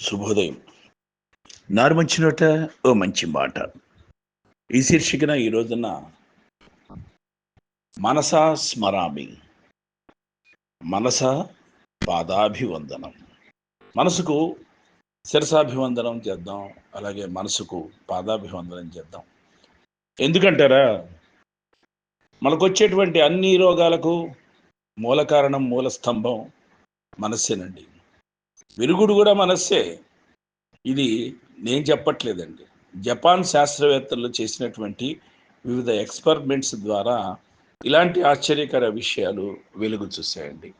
శుభోదయం. నారు మంచి నోట ఓ మంచి మాట. ఈ శీర్షికన ఈ రోజున మనసా స్మరామి. మనస పాదాభివందనం. మనసుకు శిరసాభివందనం చేద్దాం అలాగే మనసుకు పాదాభివందనం చేద్దాం. ఎందుకంటారా? మనకు వచ్చేటువంటి అన్ని రోగాలకు మూల కారణం మూల స్తంభం మనస్సేనండి. విరుగుడు కూడా మనస్సే. ఇది నేను చెప్పట్లేదండి. జపాన్ శాస్త్రవేత్తలు చేసినటువంటి వివిధ ఎక్స్పెరిమెంట్స్ ద్వారా ఇలాంటి ఆశ్చర్యకర విషయాలు వెలుగు చూసాయండి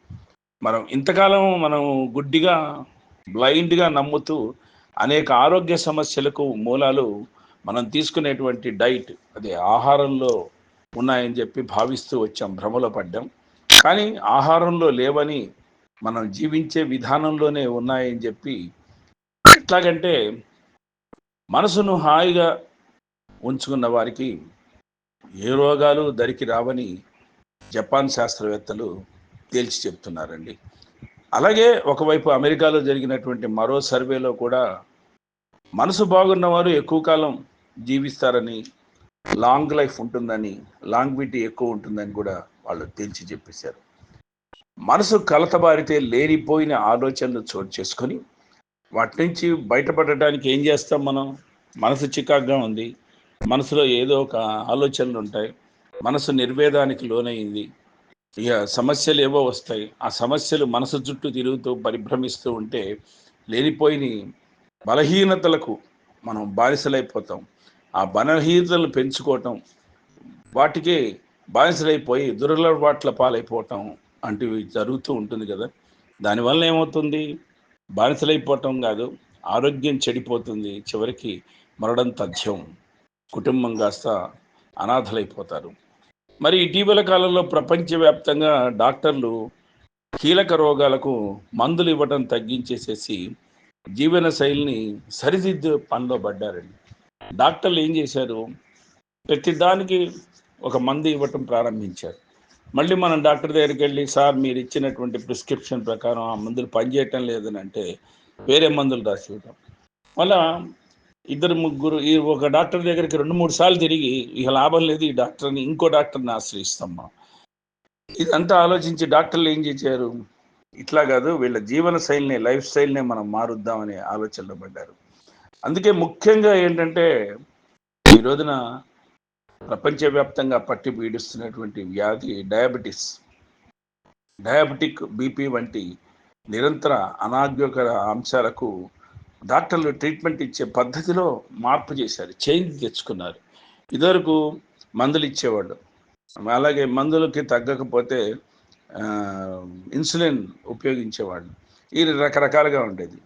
మనం ఇంతకాలం మనం గుడ్డిగా బ్లైండ్గా నమ్ముతూ అనేక ఆరోగ్య సమస్యలకు మూలాలు మనం తీసుకునేటువంటి డైట్ అదే ఆహారంలో ఉన్నాయని చెప్పి భావిస్తూ వచ్చాం భ్రమలో పడ్డాం. కానీ ఆహారంలో లేవని మనం జీవించే విధానంలోనే ఉన్నాయని చెప్పి ఎట్లాగంటే మనసును హాయిగా ఉంచుకున్న వారికి ఏ రోగాలు దరికి రావని జపాన్ శాస్త్రవేత్తలు తేల్చి చెప్తున్నారండి. అలాగే ఒకవైపు అమెరికాలో జరిగినటువంటి మరో సర్వేలో కూడా మనసు బాగున్నవారు ఎక్కువ కాలం జీవిస్తారని లాంగ్ లైఫ్ ఉంటుందని లాంగ్విటీ ఎక్కువ ఉంటుందని కూడా వాళ్ళు తేల్చి చెప్పేశారు. మనసు కలతబారితే లేనిపోయిన ఆలోచనలు చోటు చేసుకొని వాటి నుంచి బయటపడటానికి ఏం చేస్తాం మనం? మనసు చికాగ్గా ఉంది. మనసులో ఏదో ఒక ఆలోచనలు ఉంటాయి. మనసు నిర్వేదానికి లోనైంది ఇక సమస్యలు ఏవో వస్తాయి. ఆ సమస్యలు మనసు చుట్టూ తిరుగుతూ పరిభ్రమిస్తూ ఉంటే లేనిపోయిన బలహీనతలకు మనం బానిసలైపోతాం. ఆ బలహీనతలు పెంచుకోవటం వాటికి బానిసలైపోయి దురలవాట్ల పాలైపోవటం అంటివి జరుగుతూ ఉంటుంది కదా. దానివల్ల ఏమవుతుంది? బానిసలైపోవటం కాదు ఆరోగ్యం చెడిపోతుంది. చివరికి మరడం తథ్యం. కుటుంబం కాస్త అనాథలైపోతారు. మరి ఇటీవల కాలంలో ప్రపంచవ్యాప్తంగా డాక్టర్లు కీలక రోగాలకు మందులు ఇవ్వటం తగ్గించేసేసి జీవన శైలిని సరిదిద్దు పనిలో పడ్డారండి. డాక్టర్లు ఏం చేశారు? ప్రతిదానికి ఒక మందు ఇవ్వటం ప్రారంభించారు. మళ్ళీ మనం డాక్టర్ దగ్గరికి వెళ్ళి సార్ మీరు ఇచ్చినటువంటి ప్రిస్క్రిప్షన్ ప్రకారం ఆ మందులు పనిచేయటం లేదని అంటే వేరే మందులు రాసి ఇవ్వటం మళ్ళా ఇద్దరు ముగ్గురు ఈ ఒక డాక్టర్ దగ్గరికి రెండు మూడు సార్లు తిరిగి ఇక లాభం లేదు ఈ డాక్టర్ని ఇంకో డాక్టర్ని ఆశ్రయిస్తామ్మా ఇదంతా ఆలోచించి డాక్టర్లు ఏం చేశారు? ఇట్లా కాదు వీళ్ళ జీవన శైలిని లైఫ్ స్టైల్ని మనం మారుద్దామనే ఆలోచనలో పడ్డారు. అందుకే ముఖ్యంగా ఏంటంటే ఈ రోజున ప్రపంచవ్యాప్తంగా పట్టి పీడిస్తున్నటువంటి వ్యాధి డయాబెటీస్. డయాబెటిక్ బీపీ వంటి నిరంతర అనారోగ్యకర అంశాలకు డాక్టర్లు ట్రీట్మెంట్ ఇచ్చే పద్ధతిలో మార్పు చేశారు చేంజ్ తెచ్చుకున్నారు. ఇదివరకు మందులు ఇచ్చేవాళ్ళు. అలాగే మందులకి తగ్గకపోతే ఇన్సులిన్ ఉపయోగించేవాళ్ళు. ఇది రకరకాలుగా ఉండేది.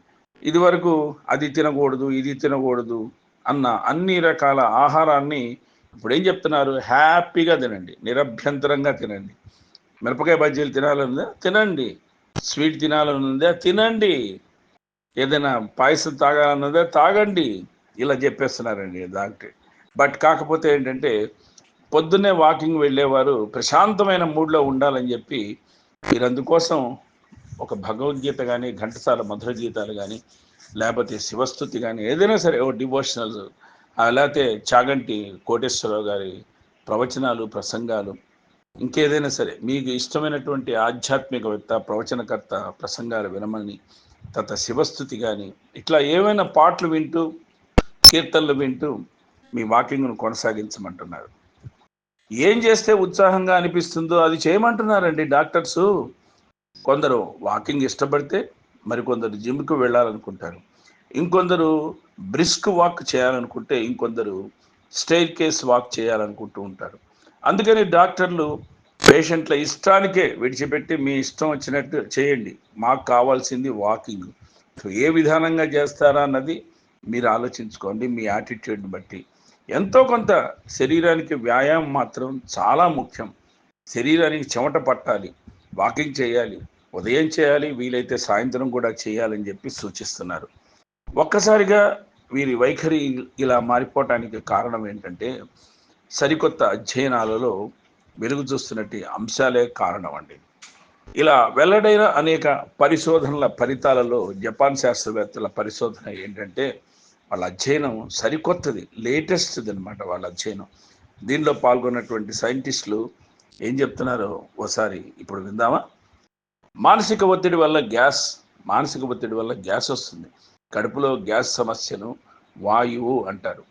ఇదివరకు అది తినకూడదు ఇది తినకూడదు అన్న అన్ని రకాల ఆహారాన్ని ఇప్పుడు ఏం చెప్తున్నారు? హ్యాపీగా తినండి. నిరభ్యంతరంగా తినండి. మిరపకాయ బజ్జీలు తినాలనుందా? తినండి. స్వీట్ తినాలనుందా? తినండి. ఏదైనా పాయసం తాగాలన్నదా తాగండి. ఇలా చెప్పేస్తున్నారండి డాక్టర్. బట్ కాకపోతే ఏంటంటే పొద్దున్నే వాకింగ్ వెళ్ళేవారు ప్రశాంతమైన మూడ్లో ఉండాలని చెప్పి మీరు అందుకోసం ఒక భగవద్గీత కానీ ఘంటసాల మధుర గీతాలు కానీ లేకపోతే శివస్థుతి కానీ ఏదైనా సరే ఓ డివోషనల్స్ లేకపోతే చాగంటి కోటేశ్వరరావు గారి ప్రవచనాలు ప్రసంగాలు ఇంకేదైనా సరే మీకు ఇష్టమైనటువంటి ఆధ్యాత్మికవేత్త ప్రవచనకర్త ప్రసంగాలు వినమని తత శివస్థుతి కానీ ఇట్లా ఏమైనా పాటలు వింటూ కీర్తనలు వింటూ మీ వాకింగ్ను కొనసాగించమంటున్నారు. ఏం చేస్తే ఉత్సాహంగా అనిపిస్తుందో అది చేయమంటున్నారండి డాక్టర్సు. కొందరు వాకింగ్ ఇష్టపడితే మరికొందరు జిమ్కి వెళ్ళాలనుకుంటారు. ఇంకొందరు బ్రిస్క్ వాక్ చేయాలనుకుంటే ఇంకొందరు స్టైర్ కేస్ వాక్ చేయాలనుకుంటూ ఉంటారు. అందుకని డాక్టర్లు పేషెంట్ల ఇష్టానికే విడిచిపెట్టి మీ ఇష్టం వచ్చినట్టు చేయండి. మాకు కావాల్సింది వాకింగ్. సో ఏ విధానంగా చేస్తారా అన్నది మీరు ఆలోచించుకోండి మీ యాటిట్యూడ్ని బట్టి. ఎంతో కొంత శరీరానికి వ్యాయామం మాత్రం చాలా ముఖ్యం. శరీరానికి చెమట పట్టాలి వాకింగ్ చేయాలి ఉదయం చేయాలి వీలైతే సాయంత్రం కూడా చేయాలని చెప్పి సూచిస్తున్నారు. ఒక్కసారిగా వీరి వైఖరి ఇలా మారిపోవటానికి కారణం ఏంటంటే సరికొత్త అధ్యయనాలలో వెలుగు చూస్తున్నట్టు అంశాలే కారణం అండి ఇలా వెల్లడైన అనేక పరిశోధనల ఫలితాలలో జపాన్ శాస్త్రవేత్తల పరిశోధన ఏంటంటే వాళ్ళ అధ్యయనం సరికొత్తది లేటెస్ట్ది అనమాట వాళ్ళ అధ్యయనం. దీనిలో పాల్గొన్నటువంటి సైంటిస్టులు ఏం చెప్తున్నారో ఓసారి ఇప్పుడు విందామా? మానసిక ఒత్తిడి వల్ల గ్యాస్ మానసిక ఒత్తిడి వల్ల గ్యాస్ వస్తుంది. కడుపులో గ్యాస్ సమస్యను వాయువు అంటారు.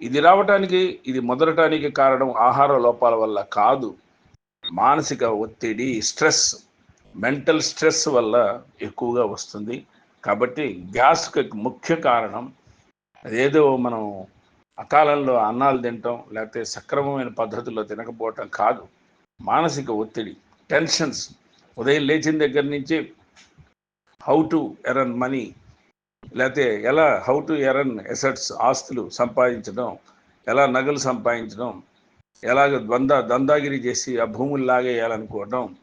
ఇది రావటానికి ఇది మొదలటానికి కారణం ఆహార లోపాల వల్ల కాదు. మానసిక ఒత్తిడి స్ట్రెస్ మెంటల్ స్ట్రెస్ వల్ల ఎక్కువగా వస్తుంది. కాబట్టి గ్యాస్కి ముఖ్య కారణం అదేదో మనం అకాలంలో అన్నాలు తినటం లేకపోతే సక్రమమైన పద్ధతిలో తినకపోవటం కాదు. మానసిక ఒత్తిడి టెన్షన్స్. ఉదయం లేచిన దగ్గర నుంచి హౌ టు ఎరన్ మనీ లేకపోతే ఎలా హౌ టు ఎరన్ ఎసెట్స్ ఆస్తులు సంపాదించడం ఎలా నగలు సంపాదించడం ఎలాగ ద్వంద దందాగిరి చేసి ఆ భూములు లాగేయాలనుకోవటం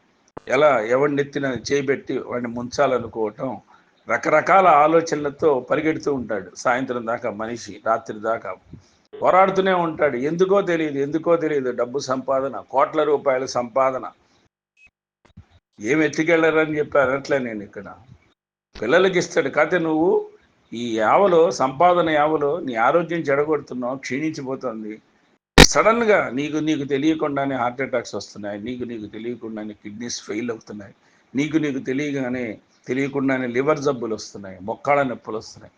ఎలా ఎవరినెత్తిన చేపెట్టి వాడిని ముంచాలనుకోవటం రకరకాల ఆలోచనలతో పరిగెడుతూ ఉంటాడు. సాయంత్రం దాకా మనిషి రాత్రి దాకా పోరాడుతూనే ఉంటాడు. ఎందుకో తెలియదు ఎందుకో తెలియదు. డబ్బు సంపాదన కోట్ల రూపాయల సంపాదన. ఏమి ఎత్తికెళ్ళారని చెప్పి అనట్లే నేను ఇక్కడ. పిల్లలకి ఇస్తాడు. కాకపోతే నువ్వు ఈ యావలో సంపాదన యావలో నీ ఆరోగ్యం చెడగొడుతున్నావు క్షీణించిపోతుంది. సడన్గా నీకు నీకు తెలియకుండానే హార్ట్ అటాక్స్ వస్తున్నాయి నీకు నీకు తెలియకుండానే కిడ్నీస్ ఫెయిల్ అవుతున్నాయి నీకు నీకు తెలియగానే తెలియకుండానే లివర్ జబ్బులు వస్తున్నాయి మొక్కాళ్ళ నొప్పులు వస్తున్నాయి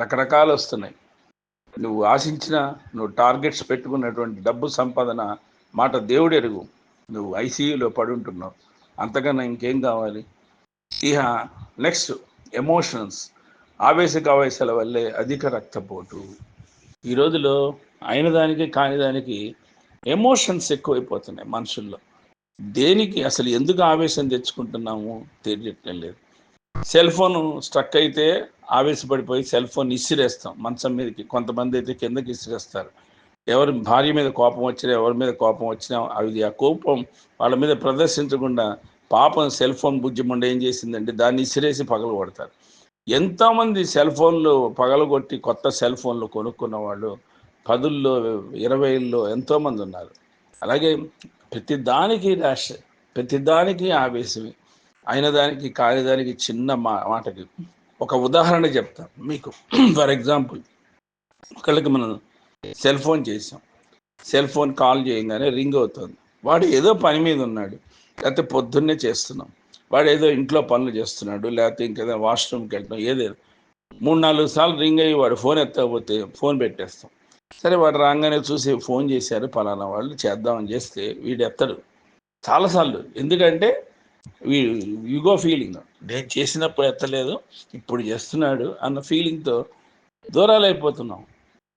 రకరకాలు వస్తున్నాయి. నువ్వు ఆశించిన నువ్వు టార్గెట్స్ పెట్టుకున్నటువంటి డబ్బు సంపాదన మాట దేవుడు ఎరుగు. నువ్వు ఐసీయూలో పడుంటున్నావు. అంతకన్నా ఇంకేం కావాలి? ఇహ నెక్స్ట్ ఎమోషన్స్. ఆవేశక ఆవేశాల వల్లే అధిక రక్తపోటు. ఈ రోజులో అయిన దానికి కాని దానికి ఎమోషన్స్ ఎక్కువైపోతున్నాయి మనుషుల్లో. దేనికి అసలు ఎందుకు ఆవేశం తెచ్చుకుంటున్నాము తెలియట్లేదు. లేదు సెల్ ఫోన్ స్ట్రక్ అయితే ఆవేశపడిపోయి సెల్ ఫోన్ ఇసిరేస్తాం. మంచం మీదకి కొంతమంది అయితే కిందకి ఇసిరేస్తారు. ఎవరి భార్య మీద కోపం వచ్చినా ఎవరి మీద కోపం వచ్చినా అది ఆ కోపం వాళ్ళ మీద ప్రదర్శించకుండా పాపం సెల్ ఫోన్ బుజ్జిమండ ఏం చేసిందంటే దాన్ని ఇసిరేసి పగలు కొడతారు ఎంతోమంది సెల్ ఫోన్లు పగలగొట్టి కొత్త సెల్ ఫోన్లు కొనుక్కున్న వాళ్ళు పదుల్లో ఇరవైల్లో ఎంతోమంది ఉన్నారు. అలాగే ప్రతి దానికి ర్యాష్ ప్రతి దానికి ఆవేశమే. అయిన దానికి కాలిదానికి చిన్న మా మాటకి ఒక ఉదాహరణ చెప్తాం మీకు. ఫర్ ఎగ్జాంపుల్ ఒకళ్ళకి మనం సెల్ ఫోన్ చేసాం సెల్ ఫోన్ కాల్ చేయగానే రింగ్ అవుతుంది. వాడు ఏదో పని మీద ఉన్నాడు. లేకపోతే పొద్దున్నే చేస్తున్నాం. వాడు ఏదో ఇంట్లో పనులు చేస్తున్నాడు లేకపోతే ఇంకేదో వాష్రూమ్కి వెళ్తాం ఏదేదో మూడు నాలుగు సార్లు రింగ్ అయ్యి వాడు ఫోన్ ఎత్తకపోతే ఫోన్ పెట్టేస్తాం. సరే వాడు రాగానే చూసి ఫోన్ చేశారు పలానా వాళ్ళు చేద్దామని చేస్తే వీడు ఎత్తడు. చాలాసార్లు ఎందుకంటే వీ యుగో ఫీలింగ్ నేను చేసినప్పుడు ఎత్తలేదు ఇప్పుడు చేస్తున్నాడు అన్న ఫీలింగ్తో దూరాలు అయిపోతున్నాం.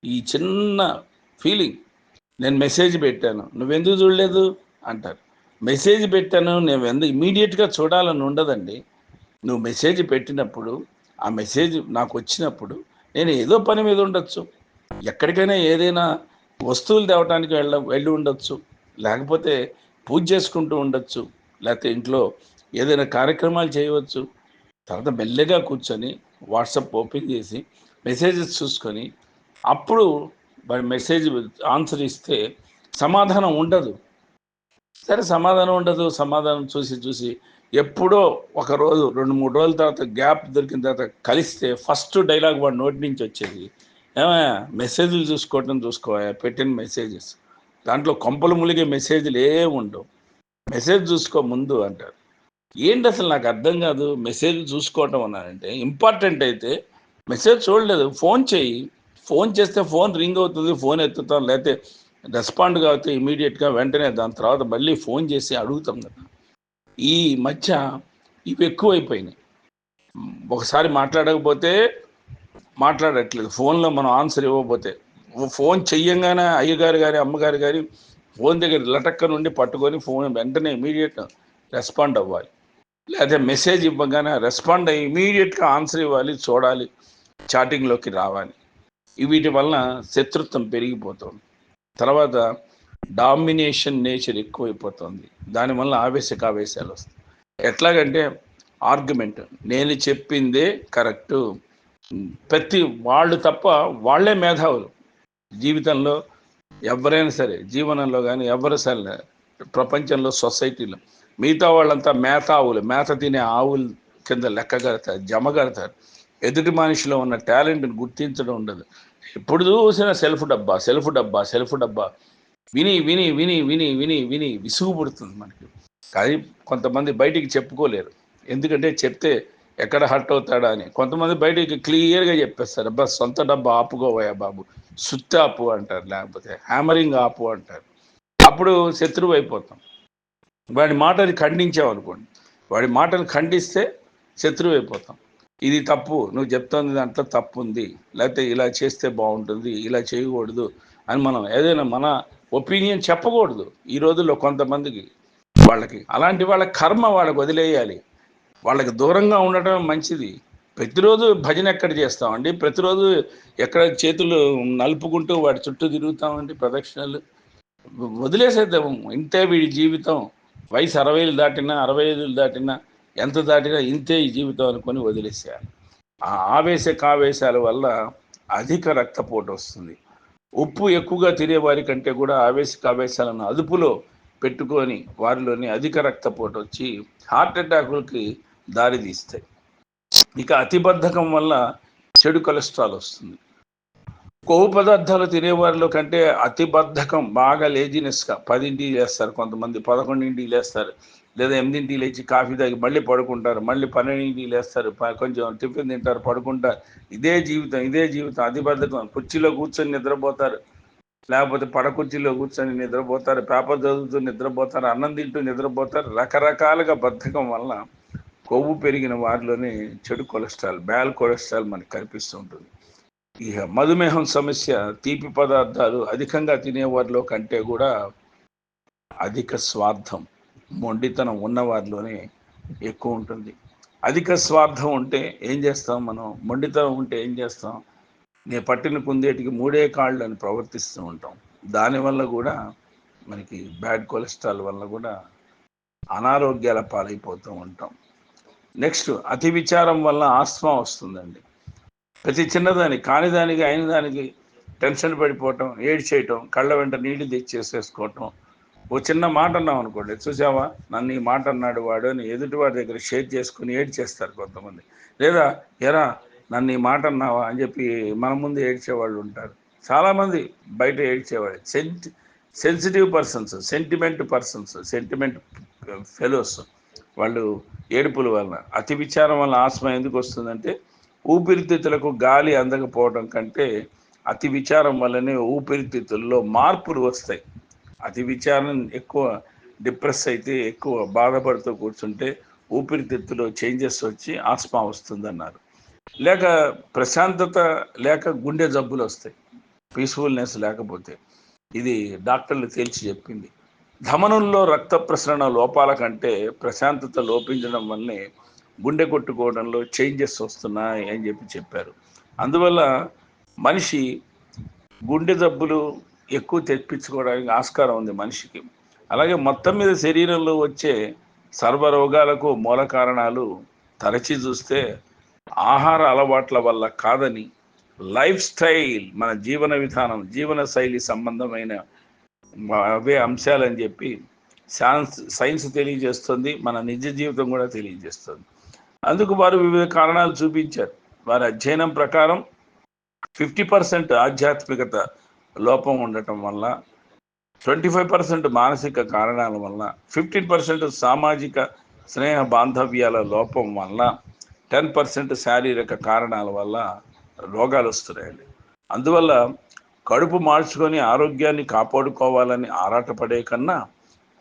ఈ చిన్న ఫీలింగ్ నేను మెసేజ్ పెట్టాను. నువ్వెందుకు చూడలేదు? అంటారు. మెసేజ్ పెట్టాను నేను ఎంత ఇమీడియట్గా చూడాలని ఉండదండి. నువ్వు మెసేజ్ పెట్టినప్పుడు ఆ మెసేజ్ నాకు వచ్చినప్పుడు నేను ఏదో పని మీద ఉండొచ్చు. ఎక్కడికైనా ఏదైనా వస్తువులు తేవటానికి వెళ్ళ వెళ్ళి ఉండొచ్చు. లేకపోతే పూజ చేసుకుంటూ ఉండొచ్చు. లేకపోతే ఇంట్లో ఏదైనా కార్యక్రమాలు చేయవచ్చు. తర్వాత మెల్లగా కూర్చొని వాట్సాప్ ఓపెన్ చేసి మెసేజెస్ చూసుకొని అప్పుడు మరి మెసేజ్ ఆన్సర్ ఇస్తే సమాధానం ఉండదు. సరే సమాధానం ఉండదు. సమాధానం చూసి చూసి ఎప్పుడో ఒక రోజు రెండు మూడు రోజుల తర్వాత గ్యాప్ దొరికిన తర్వాత కలిస్తే ఫస్ట్ డైలాగ్ వాడు నోటి నుంచి వచ్చేది ఏమయ్యా మెసేజ్లు చూసుకోవటం చూసుకోవా పెట్టిన మెసేజెస్. దాంట్లో కొంపలు ములిగే మెసేజ్లు ఏమి ఉండవు. మెసేజ్ చూసుకో ముందు అంటారు. ఏంటి అసలు నాకు అర్థం కాదు? మెసేజ్ చూసుకోవటం అన్నారంటే ఇంపార్టెంట్ అయితే మెసేజ్ చూడలేదు. ఫోన్ చేయి. ఫోన్ చేస్తే ఫోన్ రింగ్ అవుతుంది ఫోన్ ఎత్తుతాం లేకపోతే రెస్పాండ్ కాకపోతే ఇమీడియట్గా వెంటనే దాని తర్వాత మళ్ళీ ఫోన్ చేసి అడుగుతాం కదా. ఈ మధ్య ఇవి ఎక్కువైపోయినాయి. ఒకసారి మాట్లాడకపోతే మాట్లాడట్లేదు. ఫోన్లో మనం ఆన్సర్ ఇవ్వకపోతే. ఫోన్ చెయ్యంగానే అయ్యగారు గారి అమ్మగారు గారి ఫోన్ దగ్గర లటక్క నుండి పట్టుకొని ఫోన్ వెంటనే ఇమీడియట్ రెస్పాండ్ అవ్వాలి. లేదా మెసేజ్ ఇవ్వగానే రెస్పాండ్ అయ్యి ఇమీడియట్గా ఆన్సర్ ఇవ్వాలి చూడాలి చాటింగ్లోకి రావాలి. వీటి వలన శత్రుత్వం పెరిగిపోతుంది. తర్వాత డామినేషన్ నేచర్ ఎక్కువైపోతుంది. దానివల్ల ఆవేశకావేశాలు వస్తాయి. ఎట్లాగంటే ఆర్గ్యుమెంట్. నేను చెప్పిందే కరెక్టు. ప్రతి వాళ్ళు తప్ప వాళ్ళే మేధావులు. జీవితంలో ఎవరైనా సరే జీవనంలో కానీ ఎవరు సరే ప్రపంచంలో సొసైటీలో మిగతా వాళ్ళంతా మేత ఆవులు మేత తినే ఆవులు కింద లెక్క కడతారు జమ కడతారు. ఎదుటి మనిషిలో ఉన్న టాలెంట్ని గుర్తించడం ఉండదు. ఎప్పుడు చూసిన సెల్ఫ్ డబ్బా సెల్ఫ్ డబ్బా సెల్ఫ్ డబ్బా. విని విని విని విని విని విని విసుగు పుడుతుంది మనకి. కానీ కొంతమంది బయటికి చెప్పుకోలేరు. ఎందుకంటే చెప్తే ఎక్కడ హర్ట్ అవుతాడా అని. కొంతమంది బయటికి క్లియర్గా చెప్పేస్తారు. అబ్బా సొంత డబ్బా ఆపుకోవయా బాబు. సుత్తి ఆపు అంటారు. లేకపోతే హ్యామరింగ్ ఆపు అంటారు. అప్పుడు శత్రువు అయిపోతాం. వాడి మాటని ఖండించామనుకోండి. వాడి మాటను ఖండిస్తే శత్రువు అయిపోతాం. ఇది తప్పు నువ్వు చెప్తుంది దాంట్లో తప్పు ఉంది లేకపోతే ఇలా చేస్తే బాగుంటుంది ఇలా చేయకూడదు అని మనం ఏదైనా మన ఒపీనియన్ చెప్పకూడదు ఈ రోజుల్లో కొంతమందికి. వాళ్ళకి అలాంటి వాళ్ళ కర్మ వాళ్ళకి వదిలేయాలి. వాళ్ళకి దూరంగా ఉండటం మంచిది. ప్రతిరోజు భజన ఎక్కడ చేస్తామండి? ప్రతిరోజు ఎక్కడ చేతులు నలుపుకుంటూ వాటి చుట్టూ తిరుగుతామండి ప్రదక్షిణలు? వదిలేసేద్దాం ఇంతే వీడి జీవితం. వయసు అరవైలు దాటినా అరవై ఐదులు దాటినా ఎంత దాటినా ఇంతే ఈ జీవితం అనుకొని వదిలేసేయాలి. ఆ ఆవేశ కావేశాల వల్ల అధిక రక్తపోటు వస్తుంది. ఉప్పు ఎక్కువగా తినే వారి కంటే కూడా ఆవేశ కావేశాలను అదుపులో పెట్టుకొని వారిలోని అధిక రక్తపోటు వచ్చి హార్ట్ అటాకులకి దారితీస్తాయి. ఇక అతిబద్ధకం వల్ల చెడు కొలెస్ట్రాల్ వస్తుంది. కొవ్వు పదార్థాలు తినేవారిలో కంటే అతిబద్ధకం బాగా లేజినెస్గా పదింటికి లేస్తారు. కొంతమంది పదకొండింటికి లేస్తారు. లేదా ఎనిమిదింటికి లేచి కాఫీ తాగి మళ్ళీ పడుకుంటారు. మళ్ళీ పన్నెండింటికి లేస్తారు. కొంచెం టిఫిన్ తింటారు పడుకుంటారు. ఇదే జీవితం ఇదే జీవితం. అతిబద్ధకం కుర్చీలో కూర్చొని నిద్రపోతారు. లేకపోతే పడకుర్చీలో కూర్చొని నిద్రపోతారు. పేపర్ చదువుతూ నిద్రపోతారు. అన్నం తింటూ నిద్రపోతారు. రకరకాలుగా బద్ధకం వల్ల కొవ్వు పెరిగిన వారిలోనే చెడు కొలెస్ట్రాల్ బ్యాల్ కొలెస్ట్రాల్ మనకు కనిపిస్తూ ఉంటుంది. ఇక మధుమేహం సమస్య తీపి పదార్థాలు అధికంగా తినేవారిలో కంటే కూడా అధిక స్వార్థం మొండితనం ఉన్నవారిలోనే ఎక్కువ ఉంటుంది. అధిక స్వార్థం ఉంటే ఏం చేస్తాం మనం? మొండితనం ఉంటే ఏం చేస్తాం? నే పట్టిన కుందేటికి మూడే కాళ్ళు అని ప్రవర్తిస్తూ ఉంటాం. దానివల్ల కూడా మనకి బ్యాడ్ కొలెస్ట్రాల్ వల్ల కూడా అనారోగ్యాల పాలైపోతూ ఉంటాం. నెక్స్ట్ అతి విచారం వల్ల ఆస్మా వస్తుందండి. ప్రతి చిన్నదానికి కాని దానికి అయిన దానికి టెన్షన్ పడిపోవటం ఏడ్చేయటం కళ్ళ వెంట నీళ్ళు తెచ్చేసేసుకోవటం ఓ చిన్న మాట అన్నాం అనుకోండి. చూసావా? నన్ను ఈ మాట అన్నాడు వాడు అని ఎదుటి వాడి దగ్గర షేర్ చేసుకుని ఏడ్చేస్తారు కొంతమంది. లేదా ఎరా నన్ను ఈ మాట అన్నావా? అని చెప్పి మన ముందు ఏడ్చేవాళ్ళు ఉంటారు. చాలామంది బయట ఏడ్చేవాళ్ళు. Senti sensitive persons sentiment persons sentiment fellows వాళ్ళు ఏడుపుల వలన. అతి విచారం వల్ల ఆస్మ ఎందుకు వస్తుందంటే ఊపిరితిత్తులకు గాలి అందకపోవడం కంటే అతి విచారం వల్లనే ఊపిరితిత్తుల్లో మార్పులు వస్తాయి. అతి విచారం ఎక్కువ డిప్రెస్ అయితే ఎక్కువ బాధపడుతూ కూర్చుంటే ఊపిరితిత్తులో చేంజెస్ వచ్చి ఆస్మా వస్తుందన్నారు. లేక ప్రశాంతత లేక గుండె జబ్బులు వస్తాయి. పీస్ఫుల్నెస్ లేకపోతే ఇది డాక్టర్లు తేల్చి చెప్పింది. ధమనుల్లో రక్త ప్రసరణ లోపాల కంటే ప్రశాంతత లోపించడం వల్లే గుండె కొట్టుకోవడంలో చేంజెస్ వస్తున్నాయి అని చెప్పి చెప్పారు. అందువల్ల మనిషి గుండె జబ్బులు ఎక్కువ తెప్పించుకోవడానికి ఆస్కారం ఉంది మనిషికి. అలాగే మొత్తం మీద శరీరంలో వచ్చే సర్వరోగాలకు మూల కారణాలు తరచి చూస్తే ఆహార అలవాట్ల వల్ల కాదని లైఫ్ స్టైల్ మన జీవన విధానం జీవన శైలి సంబంధమైన అవే అంశాలని చెప్పి సైన్స్ సైన్స్ తెలియజేస్తుంది మన నిజ జీవితం కూడా తెలియజేస్తుంది. అందుకు వారు వివిధ కారణాలు చూపించారు. వారి అధ్యయనం ప్రకారం ఫిఫ్టీ పర్సెంట్ ఆధ్యాత్మికత లోపం ఉండటం వల్ల ట్వంటీ ఫైవ్ పర్సెంట్ మానసిక కారణాల వల్ల ఫిఫ్టీన్ పర్సెంట్ సామాజిక స్నేహ బాంధవ్యాల లోపం వల్ల టెన్ పర్సెంట్ శారీరక కారణాల వల్ల రోగాలు వస్తున్నాయండి. అందువల్ల కడుపు మార్చుకొని ఆరోగ్యాన్ని కాపాడుకోవాలని ఆరాటపడే కన్నా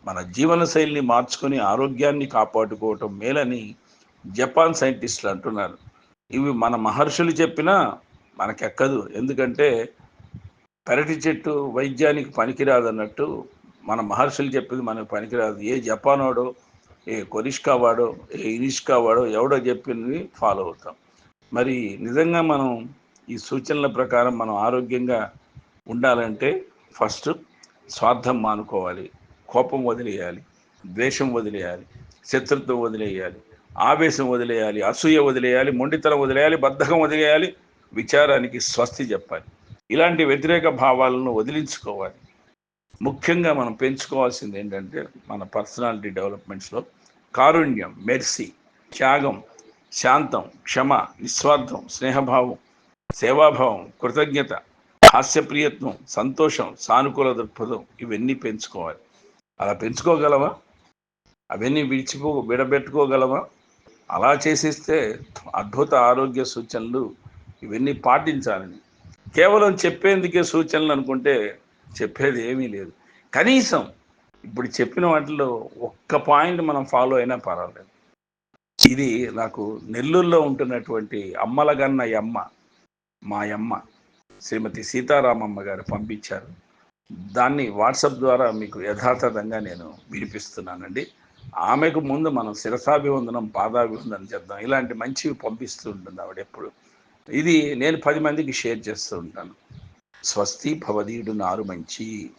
మన జీవన శైలిని మార్చుకొని ఆరోగ్యాన్ని కాపాడుకోవటం మేలని జపాన్ సైంటిస్టులు అంటున్నారు. ఇవి మన మహర్షులు చెప్పినా మనకెక్కదు. ఎందుకంటే పెరటి చెట్టు వైద్యానికి పనికిరాదు అన్నట్టు మన మహర్షులు చెప్పింది మనకు పనికిరాదు. ఏ జపానోడో ఏ కొరిష్కా వాడో ఏ ఇనిష్కా వాడో ఎవడో చెప్పింది ఫాలో అవుతాం. మరి నిజంగా మనం ఈ సూచనల ప్రకారం మనం ఆరోగ్యంగా ఉండాలంటే ఫస్ట్ స్వార్థం మానుకోవాలి. కోపం వదిలేయాలి. ద్వేషం వదిలేయాలి. శత్రుత్వం వదిలేయాలి. ఆవేశం వదిలేయాలి అసూయ వదిలేయాలి మొండితనం వదిలేయాలి బద్ధకం వదిలేయాలి విచారానికి స్వస్తి చెప్పాలి. ఇలాంటి వ్యతిరేక భావాలను వదిలించుకోవాలి. ముఖ్యంగా మనం పెంచుకోవాల్సింది ఏంటంటే మన పర్సనాలిటీ డెవలప్మెంట్స్లో కారుణ్యం మెర్సీ త్యాగం శాంతం క్షమ నిస్వార్థం స్నేహభావం సేవాభావం కృతజ్ఞత హాస్యప్రియత్వం సంతోషం సానుకూల దృక్పథం ఇవన్నీ పెంచుకోవాలి. అలా పెంచుకోగలవా అవన్నీ విడిచిపో విడబెట్టుకోగలవా అలా చేసేస్తే అద్భుత ఆరోగ్య సూచనలు ఇవన్నీ పాటించాలని. కేవలం చెప్పేందుకే సూచనలు అనుకుంటే చెప్పేది ఏమీ లేదు. కనీసం ఇప్పుడు చెప్పిన వాటిలో ఒక్క పాయింట్ మనం ఫాలో అయినా పర్వాలేదు. ఇది నాకు నెల్లూరులో ఉంటున్నటువంటి అమ్మలగన్న అమ్మ మా అమ్మ శ్రీమతి సీతారామమ్మ గారు పంపించారు. దాన్ని వాట్సాప్ ద్వారా మీకు యథాతథంగా నేను వినిపిస్తున్నానండి. ఆమెకు ముందు మనం శిరసాభివందనం పాదాభివందనం చేద్దాం. ఇలాంటి మంచివి పంపిస్తూ ఉంటుంది ఆవిడ ఎప్పుడు. ఇది నేను పది మందికి షేర్ చేస్తూ ఉంటాను. స్వస్తి భవదీయుడు నారు మంచి.